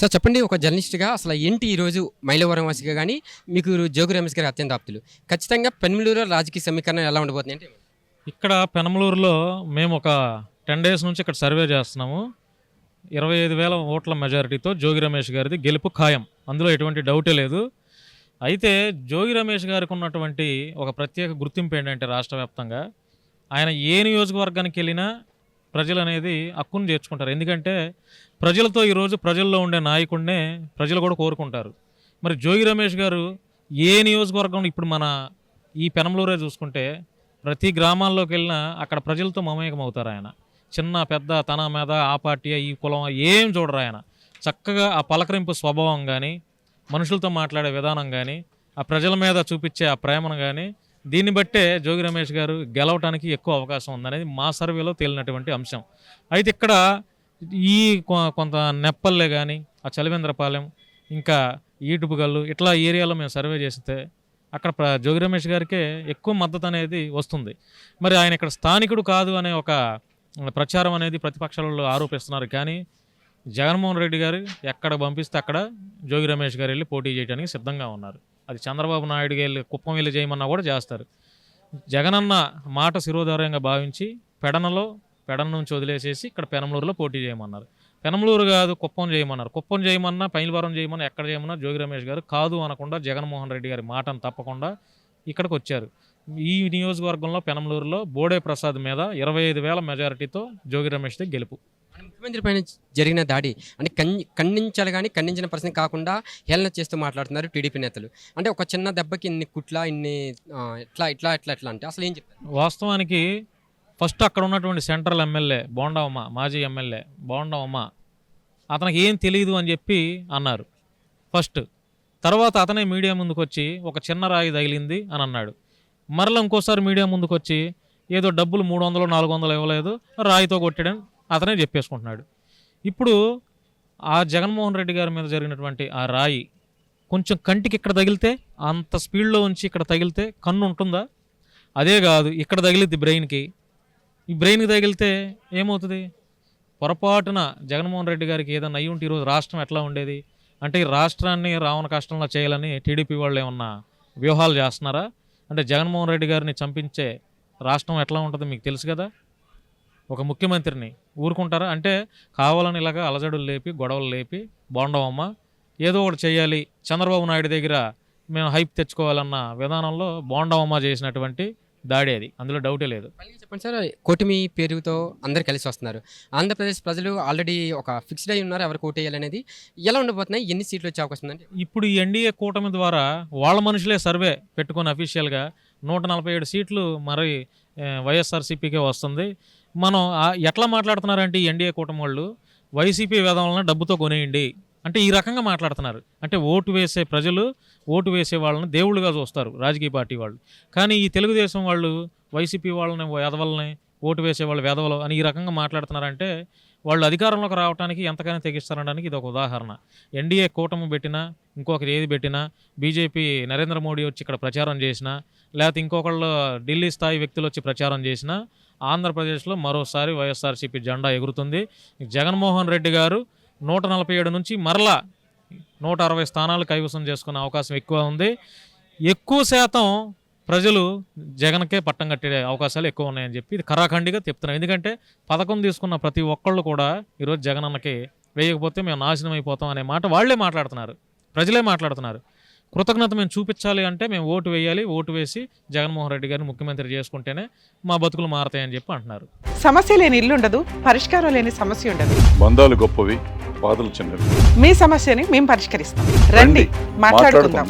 Sir చెప్పండి ఒక జర్నలిస్ట్గా అసలు ఏంటి ఈరోజు మైలవరం వాసిగా కానీ మీకు జోగి రమేష్ గారి అత్యంత ఆప్తులు. ఖచ్చితంగా పెనమలూరు రాజకీయ సమీకరణ ఎలా ఉండబోతుంది అంటే? ఇక్కడ పెనమలూరులో మేము ఒక టెన్ డేస్ నుంచి ఇక్కడ సర్వే చేస్తున్నాము. ఇరవై ఐదు వేల ఓట్ల మెజారిటీతో జోగి రమేష్ గారిది గెలుపు ఖాయం. అందులో ఎటువంటి డౌటే లేదు. అయితే జోగి రమేష్ గారికి ఉన్నటువంటి ఒక ప్రత్యేక గుర్తింపు ఏంటంటే రాష్ట్ర వ్యాప్తంగా ఆయన ఏ నియోజకవర్గానికి వెళ్ళినా ప్రజలు అనేది హక్కును చేర్చుకుంటారు. ఎందుకంటే ప్రజలతో ఈరోజు ప్రజల్లో ఉండే నాయకుడినే ప్రజలు కూడా కోరుకుంటారు. మరి జోగి రమేష్ గారు ఏ నియోజకవర్గం ఇప్పుడు మన ఈ పెనమలూరే చూసుకుంటే ప్రతి గ్రామాల్లోకి వెళ్ళినా అక్కడ ప్రజలతో మమేకం అవుతారు ఆయన. చిన్న పెద్ద తన మీద ఆ పార్టీ ఈ కులం ఏం చూడరు ఆయన. చక్కగా ఆ పలకరింపు స్వభావం కానీ మనుషులతో మాట్లాడే విధానం కానీ ఆ ప్రజల మీద చూపించే ఆ ప్రేమను కానీ దీన్ని బట్టే జోగి రమేష్ గారు గెలవటానికి ఎక్కువ అవకాశం ఉందనేది మా సర్వేలో తేలినటువంటి అంశం. అయితే ఇక్కడ ఈ కొ- కొంత నెప్పల్లే కానీ ఆ చలివేంద్రపాలెం ఇంకా ఈటుపుగల్లు ఇట్లా ఏరియాలో మేము సర్వే చేస్తే అక్కడ ప్ర- జోగి రమేష్ గారికే ఎక్కువ మద్దతు అనేది వస్తుంది. మరి ఆయన ఇక్కడ స్థానికుడు కాదు అనే ఒక ప్రచారం అనేది ప్రతిపక్షాలలో ఆరోపిస్తున్నారు. కానీ జగన్మోహన్ రెడ్డి గారు ఎక్కడ పంపిస్తే అక్కడ జోగి రమేష్ గారు వెళ్ళి పోటీ చేయడానికి సిద్ధంగా ఉన్నారు. అది చంద్రబాబు నాయుడు వెళ్ళి కుప్పం వెళ్ళి చేయమన్నా కూడా చేస్తారు. జగనన్న మాట శిరోధార్యంగా భావించి పెడనలో పెడన నుంచి వదిలేసేసి ఇక్కడ పెనమలూరులో పోటీ చేయమన్నారు. పెనమలూరు కాదు కుప్పం చేయమన్నారు. కుప్పం చేయమన్నా పైలవరం చేయమన్నా ఎక్కడ చేయమన్నా జోగి రమేష్ గారు కాదు అనకుండా జగన్మోహన్ రెడ్డి గారి మాటను తప్పకుండా ఇక్కడికి వచ్చారు. ఈ నియోజకవర్గంలో పెనమలూరులో బోడే ప్రసాద్ మీద ఇరవై ఐదు వేల మెజారిటీతో జోగి రమేష్దే గెలుపు. ముఖ్యమంత్రి పైన జరిగిన దాడి అంటే కన్- ఖండించాలి కానీ ఖండించిన ప్రశ్న కాకుండా హేళన చేస్తూ మాట్లాడుతున్నారు టీడీపీ నేతలు. అంటే ఒక చిన్న దెబ్బకి ఇన్ని కుట్ల ఇన్ని ఇట్లా ఇట్లా ఇట్లా ఇట్లా అంటే అసలు ఏం చెప్తారు? వాస్తవానికి ఫస్ట్ అక్కడ ఉన్నటువంటి సెంట్రల్ ఎమ్మెల్యే బోండవమ్మ మాజీ ఎమ్మెల్యే బోండవమ్మ అతనికి ఏం తెలియదు అని చెప్పి అన్నారు. ఫస్ట్ తర్వాత అతనే మీడియా ముందుకు వచ్చి ఒక చిన్న రాయి తగిలింది అని అన్నాడు. మరలా ఇంకోసారి మీడియా ముందుకు వచ్చి ఏదో డబ్బులు మూడు వందలు నాలుగు వందలు ఇవ్వలేదు రాయితో కొట్టడం అతనే చెప్పేసుకుంటున్నాడు. ఇప్పుడు ఆ జగన్మోహన్ రెడ్డి గారి మీద జరిగినటువంటి ఆ రాయి కొంచెం కంటికి ఇక్కడ తగిలితే అంత స్పీడ్లో ఉంచి ఇక్కడ తగిలితే కన్ను ఉంటుందా? అదే కాదు ఇక్కడ తగిలిద్ది బ్రెయిన్కి. ఈ బ్రెయిన్కి తగిలితే ఏమవుతుంది? పొరపాటున జగన్మోహన్ రెడ్డి గారికి ఏదైనా అయ్యి ఉంటే ఈరోజు రాష్ట్రం ఎట్లా ఉండేది? అంటే ఈ రాష్ట్రాన్ని రావణ కష్టంలో చేయాలని టీడీపీ వాళ్ళు ఏమన్నా వ్యూహాలు చేస్తున్నారా? అంటే జగన్మోహన్ రెడ్డి గారిని చంపించే రాష్ట్రం ఎట్లా ఉంటుందో మీకు తెలుసు కదా? ఒక ముఖ్యమంత్రిని ఊరుకుంటారా? అంటే కావాలని ఇలాగా అలజడులు లేపి గొడవలు లేపి బోండవమ్మ ఏదో ఒకటి చేయాలి చంద్రబాబు నాయుడు దగ్గర మేము హైప్ తెచ్చుకోవాలన్న విధానంలో బోండవమ్మ చేసినటువంటి దాడి అది. అందులో డౌటే లేదు. చెప్పండి సార్ కూటమి పేరుతో అందరు కలిసి వస్తున్నారు. ఆంధ్రప్రదేశ్ ప్రజలు ఆల్రెడీ ఒక ఫిక్స్డ్ అయి ఉన్నారు ఎవరు ఓటేయాలనేది ఎలా ఉండబోతున్నాయి? ఎన్ని సీట్లు వచ్చే అవకాశం ఇప్పుడు ఈ ఎన్డీఏ కూటమి ద్వారా వాళ్ళ మనుషులే సర్వే పెట్టుకుని అఫీషియల్గా నూట నలభై ఏడు సీట్లు మరి వైఎస్ఆర్సీపీకే వస్తుంది. మనం ఎట్లా మాట్లాడుతున్నారంటే ఈ ఎన్డీఏ కూటమి వాళ్ళు వైసీపీ వేదవలన డబ్బుతో కొనేయండి అంటే ఈ రకంగా మాట్లాడుతున్నారు. అంటే ఓటు వేసే ప్రజలు ఓటు వేసే వాళ్ళని దేవుళ్ళుగా చూస్తారు రాజకీయ పార్టీ వాళ్ళు. కానీ ఈ తెలుగుదేశం వాళ్ళు వైసీపీ వాళ్ళని వేదవల్ని ఓటు వేసే వాళ్ళు వేదవలు అని ఈ రకంగా మాట్లాడుతున్నారంటే వాళ్ళు అధికారంలోకి రావడానికి ఎంతకైనా తెగిస్తారనడానికి ఇది ఒక ఉదాహరణ. ఎన్డీఏ కూటమి పెట్టినా ఇంకొకరు ఏది పెట్టినా బీజేపీ నరేంద్ర మోడీ వచ్చి ఇక్కడ ప్రచారం చేసినా లేకపోతే ఇంకొకళ్ళు ఢిల్లీ స్థాయి వ్యక్తులు వచ్చి ప్రచారం చేసినా ఆంధ్రప్రదేశ్లో మరోసారి వైఎస్ఆర్సీపీ జెండా ఎగురుతుంది. జగన్మోహన్ రెడ్డి గారు నూట నలభై ఏడు నుంచి మరలా నూట అరవై స్థానాలు కైవసం చేసుకునే అవకాశం ఎక్కువ ఉంది. ఎక్కువ శాతం ప్రజలు జగన్కే పట్టం కట్టే అవకాశాలు ఎక్కువ ఉన్నాయని చెప్పి ఇది కరాఖండిగా చెప్తున్నాం. ఎందుకంటే పథకం తీసుకున్న ప్రతి ఒక్కళ్ళు కూడా ఈరోజు జగన్ అన్నకి వేయకపోతే మేము నాశనం అయిపోతాం అనే మాట వాళ్ళే మాట్లాడుతున్నారు. ప్రజలే మాట్లాడుతున్నారు. కృతజ్ఞత మేము చూపించాలి అంటే మేము ఓటు వేయాలి ఓటు వేసి జగన్మోహన్ రెడ్డి గారిని ముఖ్యమంత్రి చేసుకుంటేనే మా బతుకులు మారతాయని చెప్పి అంటున్నారు. సమస్య లేని ఇల్లు ఉండదు పరిష్కారం లేని సమస్య ఉండదు. బంధాలు గొప్పవి బాధలు చిన్నవి. మీ సమస్యని మేము పరిష్కరిస్తాం. రండి మాట్లాడుకుందాం.